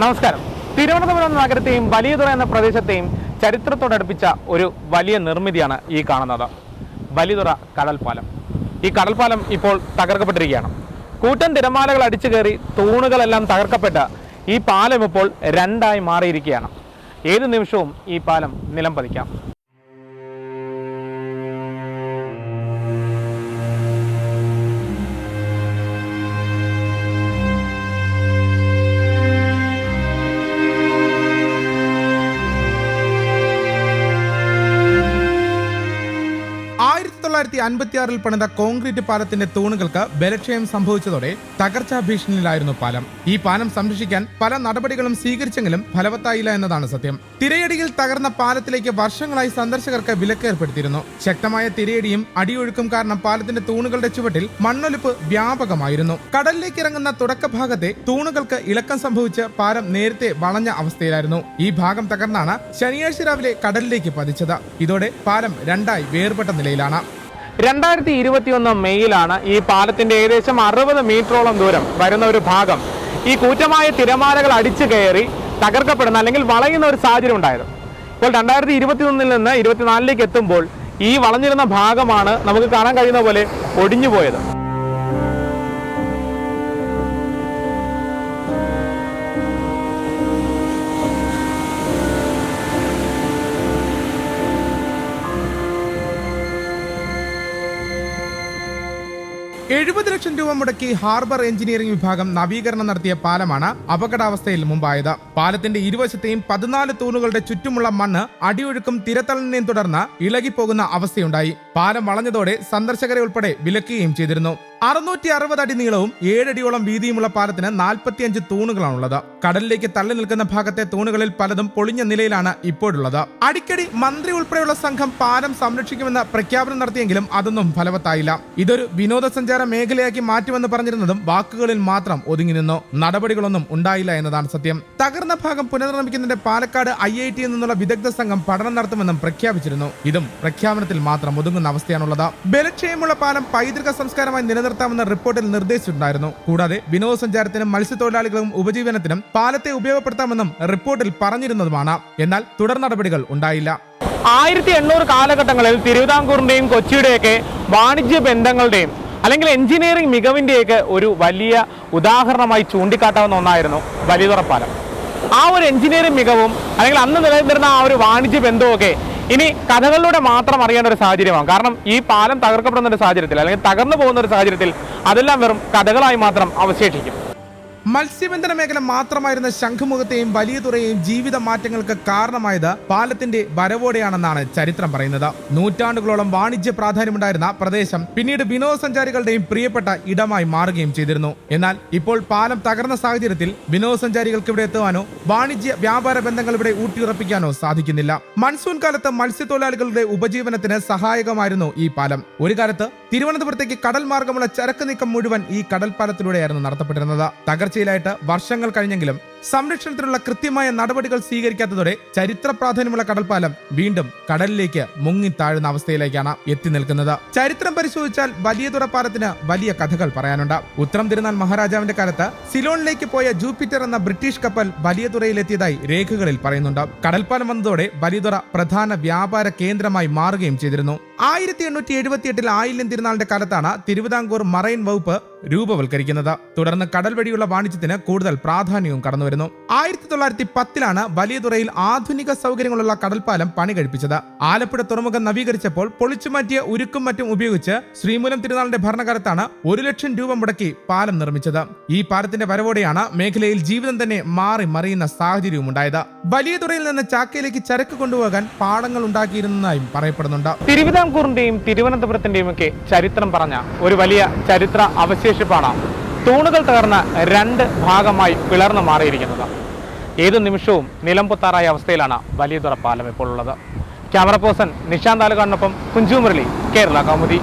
നമസ്കാരം. തിരുവനന്തപുരം നഗരത്തെയും വലിയതുറ എന്ന പ്രദേശത്തെയും ചരിത്രത്തോടടുപ്പിച്ച ഒരു വലിയ നിർമ്മിതിയാണ് ഈ കാണുന്നത്. വലിയതുറ കടൽപ്പാലം. ഈ കടൽപ്പാലം ഇപ്പോൾ തകർക്കപ്പെട്ടിരിക്കുകയാണ്. കൂറ്റൻ തിരമാലകൾ അടിച്ചു കയറി തൂണുകളെല്ലാം തകർക്കപ്പെട്ട ഈ പാലം ഇപ്പോൾ രണ്ടായി മാറിയിരിക്കുകയാണ്. ഏത് നിമിഷവും ഈ പാലം നിലം പതിക്കാം. തൊള്ളായിരത്തി അൻപത്തിയാറിൽ പണിത കോൺക്രീറ്റ് പാലത്തിന്റെ തൂണുകൾക്ക് ബലക്ഷയം സംഭവിച്ചതോടെ തകർച്ചാ ഭീഷണിയിലായിരുന്നു പാലം. ഈ പാലം സംരക്ഷിക്കാൻ പല നടപടികളും സ്വീകരിച്ചെങ്കിലും ഫലവത്തായില്ല എന്നതാണ് സത്യം. തിരയടിയിൽ തകർന്ന പാലത്തിലേക്ക് വർഷങ്ങളായി സന്ദർശകർക്ക് വിലക്കേർപ്പെടുത്തിയിരുന്നു. ശക്തമായ തിരയടിയും അടിയൊഴുക്കും കാരണം പാലത്തിന്റെ തൂണുകളുടെ ചുവട്ടിൽ മണ്ണൊലിപ്പ് വ്യാപകമായിരുന്നു. കടലിലേക്ക് ഇറങ്ങുന്ന തുടക്കഭാഗത്തെ തൂണുകൾക്ക് ഇളക്കം സംഭവിച്ച് പാലം നേരത്തെ വളഞ്ഞ അവസ്ഥയിലായിരുന്നു. ഈ ഭാഗം തകർന്നാണ് ശനിയാഴ്ച രാവിലെ കടലിലേക്ക് പതിച്ചത്. ഇതോടെ പാലം രണ്ടായി വേർപെട്ട നിലയിലാണ്. രണ്ടായിരത്തി ഇരുപത്തിയൊന്ന് മെയ്യിലാണ് ഈ പാലത്തിന്റെ ഏകദേശം അറുപത് മീറ്ററോളം ദൂരം വരുന്ന ഒരു ഭാഗം. ഈ കൂറ്റമായ തിരമാലകൾ അടിച്ചു കയറി തകർക്കപ്പെടുന്ന അല്ലെങ്കിൽ വളയുന്ന ഒരു സാഹചര്യം ഉണ്ടായത്. ഇപ്പോൾ രണ്ടായിരത്തി ഇരുപത്തിയൊന്നിൽ നിന്ന് ഇരുപത്തിനാലിലേക്ക് എത്തുമ്പോൾ ഈ വളഞ്ഞിരുന്ന ഭാഗമാണ് നമുക്ക് കാണാൻ കഴിയുന്ന പോലെ ഒടിഞ്ഞു എഴുപത് ലക്ഷം രൂപ മുടക്കി ഹാർബർ എഞ്ചിനീയറിംഗ് വിഭാഗം നവീകരണം നടത്തിയ പാലമാണ് അപകടാവസ്ഥയിൽ മുമ്പായത്. പാലത്തിന്റെ ഇരുവശത്തെയും പതിനാല് തൂണുകളുടെ ചുറ്റുമുള്ള മണ്ണ് അടിയൊഴുക്കും തിരത്തള്ളിനെയും തുടർന്ന് ഇളകിപ്പോകുന്ന അവസ്ഥയുണ്ടായി. പാലം വളഞ്ഞതോടെ സന്ദർശകരെ ഉൾപ്പെടെ വിലക്കുകയും ചെയ്തിരുന്നു. അറുന്നൂറ്റി അറുപത് അടി നീളവും ഏഴടിയോളം വീതിയുമുള്ള പാലത്തിന് നാൽപ്പത്തിയഞ്ച് തൂണുകളാണുള്ളത്. കടലിലേക്ക് തള്ളി നിൽക്കുന്ന ഭാഗത്തെ തൂണുകളിൽ പലതും പൊളിഞ്ഞ നിലയിലാണ് ഇപ്പോഴുള്ളത്. അടിക്കടി മന്ത്രി ഉൾപ്പെടെയുള്ള സംഘം പാലം സംരക്ഷിക്കുമെന്ന് പ്രഖ്യാപനം നടത്തിയെങ്കിലും അതൊന്നും ഫലവത്തായില്ല. ഇതൊരു വിനോദസഞ്ചാര മേഖലയാക്കി മാറ്റുമെന്ന് പറഞ്ഞിരുന്നതും വാക്കുകളിൽ മാത്രം ഒതുങ്ങി നിന്നു. നടപടികളൊന്നും ഉണ്ടായില്ല എന്നതാണ് സത്യം. തകർന്ന ഭാഗം പുനർനിർമ്മിക്കുന്നതിന്റെ പാലക്കാട് ഐ ഐ ടിയിൽ നിന്നുള്ള വിദഗ്ധ സംഘം പഠനം നടത്തുമെന്നും പ്രഖ്യാപിച്ചിരുന്നു. ഇതും പ്രഖ്യാപനത്തിൽ മാത്രം ഒതുങ്ങുന്ന അവസ്ഥയാണുള്ളത്. ബലക്ഷയമുള്ള പാലം പൈതൃക സംസ്കാരമായി നിലനിർത്താമെന്ന റിപ്പോർട്ടിൽ നിർദ്ദേശിച്ചിട്ടുണ്ടായിരുന്നു. കൂടാതെ വിനോദസഞ്ചാരത്തിനും മത്സ്യത്തൊഴിലാളികളും ഉപജീവനത്തിനും പാലത്തെ ഉപയോഗപ്പെടുത്താമെന്നും റിപ്പോർട്ടിൽ പറഞ്ഞിരുന്നതുമാണ്. എന്നാൽ തുടർ നടപടികൾ ഉണ്ടായില്ല. ആയിരത്തി എണ്ണൂറ് കാലഘട്ടങ്ങളിൽ തിരുവിതാംകൂറിന്റെയും കൊച്ചിയുടെയൊക്കെ വാണിജ്യ ബന്ധങ്ങളുടെയും അല്ലെങ്കിൽ എഞ്ചിനീയറിംഗ് മികവിന്റെയൊക്കെ ഒരു വലിയ ഉദാഹരണമായി ചൂണ്ടിക്കാട്ടാവുന്ന ഒന്നായിരുന്നു വലിയതുറപ്പാലം ആ ഒരു എഞ്ചിനീയറിംഗ് മികവും അല്ലെങ്കിൽ അന്ന് നിലനിന്നിരുന്ന ആ ഒരു വാണിജ്യ ബന്ധവുമൊക്കെ ഇനി കഥകളിലൂടെ മാത്രം അറിയേണ്ട ഒരു സാഹചര്യമാണ്. കാരണം ഈ പാലം തകർക്കപ്പെടുന്ന ഒരു സാഹചര്യത്തിൽ അല്ലെങ്കിൽ തകർന്നു പോകുന്ന ഒരു സാഹചര്യത്തിൽ അതെല്ലാം വെറും കഥകളായി മാത്രം അവശേഷിക്കും. മത്സ്യബന്ധന മേഖല മാത്രമായിരുന്ന ശംഖുമുഖത്തെയും വലിയ തുറയെയും ജീവിത മാറ്റങ്ങൾക്ക് കാരണമായത് പാലത്തിന്റെ വരവോടെയാണെന്നാണ് ചരിത്രം പറയുന്നത്. നൂറ്റാണ്ടുകളോളം വാണിജ്യ പ്രാധാന്യമുണ്ടായിരുന്ന പ്രദേശം പിന്നീട് വിനോദസഞ്ചാരികളുടെയും പ്രിയപ്പെട്ട ഇടമായി മാറുകയും ചെയ്തിരുന്നു. എന്നാൽ ഇപ്പോൾ പാലം തകർന്ന സാഹചര്യത്തിൽ വിനോദസഞ്ചാരികൾക്ക് ഇവിടെ എത്തുവാനോ വാണിജ്യ വ്യാപാര ബന്ധങ്ങൾ ഇവിടെ ഊട്ടിയുറപ്പിക്കാനോ സാധിക്കുന്നില്ല. മൺസൂൺ കാലത്ത് മത്സ്യത്തൊഴിലാളികളുടെ ഉപജീവനത്തിന് സഹായകമായിരുന്നു ഈ പാലം. ഒരു കാലത്ത് തിരുവനന്തപുരത്തേക്ക് കടൽ മാർഗമുള്ള ചരക്ക് നീക്കം മുഴുവൻ ഈ കടൽപ്പാലത്തിലൂടെയായിരുന്നു നടത്തപ്പെട്ടിരുന്നത്. തകർച്ചയിലായിട്ട് വർഷങ്ങൾ കഴിഞ്ഞെങ്കിലും സംരക്ഷണത്തിനുള്ള കൃത്യമായ നടപടികൾ സ്വീകരിക്കാത്തതോടെ ചരിത്ര പ്രാധാന്യമുള്ള കടൽപ്പാലം വീണ്ടും കടലിലേക്ക് മുങ്ങി താഴുന്ന അവസ്ഥയിലേക്കാണ് എത്തി നിൽക്കുന്നത്. ചരിത്രം പരിശോധിച്ചാൽ വലിയ തുറപ്പാലത്തിന് വലിയ കഥകൾ പറയാനുണ്ട്. ഉത്തരം തിരുനാൾ മഹാരാജാവിന്റെ കാലത്ത് സിലോണിലേക്ക് പോയ ജൂപ്പിറ്റർ എന്ന ബ്രിട്ടീഷ് കപ്പൽ വലിയ തുറയിലെത്തിയതായി രേഖകളിൽ പറയുന്നുണ്ട്. കടൽപ്പാലം വന്നതോടെ വലിയതുറ പ്രധാന വ്യാപാര കേന്ദ്രമായി മാറുകയും ചെയ്തിരുന്നു. ആയിരത്തി എണ്ണൂറ്റി എഴുപത്തിയെട്ടിൽ ആയില്യം തിരുനാളിന്റെ കാലത്താണ് തിരുവിതാംകൂർ മറൈൻ വകുപ്പ് രൂപവൽക്കരിക്കുന്നത്. തുടർന്ന് കടൽ വഴിയുള്ള വാണിജ്യത്തിന് കൂടുതൽ പ്രാധാന്യവും കടന്നുവരുന്നു ആയിരത്തി തൊള്ളായിരത്തി പത്തിലാണ് വലിയതുറയിൽ ആധുനിക സൗകര്യങ്ങളുള്ള കടൽപ്പാലം പണി കഴിപ്പിച്ചത്. ആലപ്പുഴ തുറമുഖം നവീകരിച്ചപ്പോൾ പൊളിച്ചുമാറ്റിയ ഉരുക്കും മറ്റും ഉപയോഗിച്ച് ശ്രീമൂലം തിരുനാളിന്റെ ഭരണകാലത്താണ് ഒരു ലക്ഷം രൂപ മുടക്കി പാലം നിർമ്മിച്ചത്. ഈ പാലത്തിന്റെ വരവോടെയാണ് മേഖലയിൽ ജീവിതം തന്നെ മാറി മറിയുന്ന സാഹചര്യവും ഉണ്ടായത് വലിയതുറയിൽ നിന്ന് ചാക്കയിലേക്ക് ചരക്ക് കൊണ്ടുപോകാൻ പാടങ്ങൾ ഉണ്ടാക്കിയിരുന്നതായും പറയപ്പെടുന്നുണ്ട്. തിരുവിതാംകൂറിന്റെയും തിരുവനന്തപുരത്തിന്റെയും ഒക്കെ ചരിത്രം പറഞ്ഞ ഒരു വലിയ ചരിത്ര അവശേഷിപ്പാണ് തൂണുകൾ തകർന്ന് രണ്ട് ഭാഗമായി പിളർന്നു മാറിയിരിക്കുന്നത്. ഏതു നിമിഷവും നിലംപൊത്താറായ അവസ്ഥയിലാണ് വലിയതുറ പാലം ഇപ്പോൾ ഉള്ളത്. ക്യാമറ പേഴ്സൺ നിഷാന്ത് ആലുകാടിനൊപ്പം കുഞ്ചു മുരളി കേരള കൗമുദി.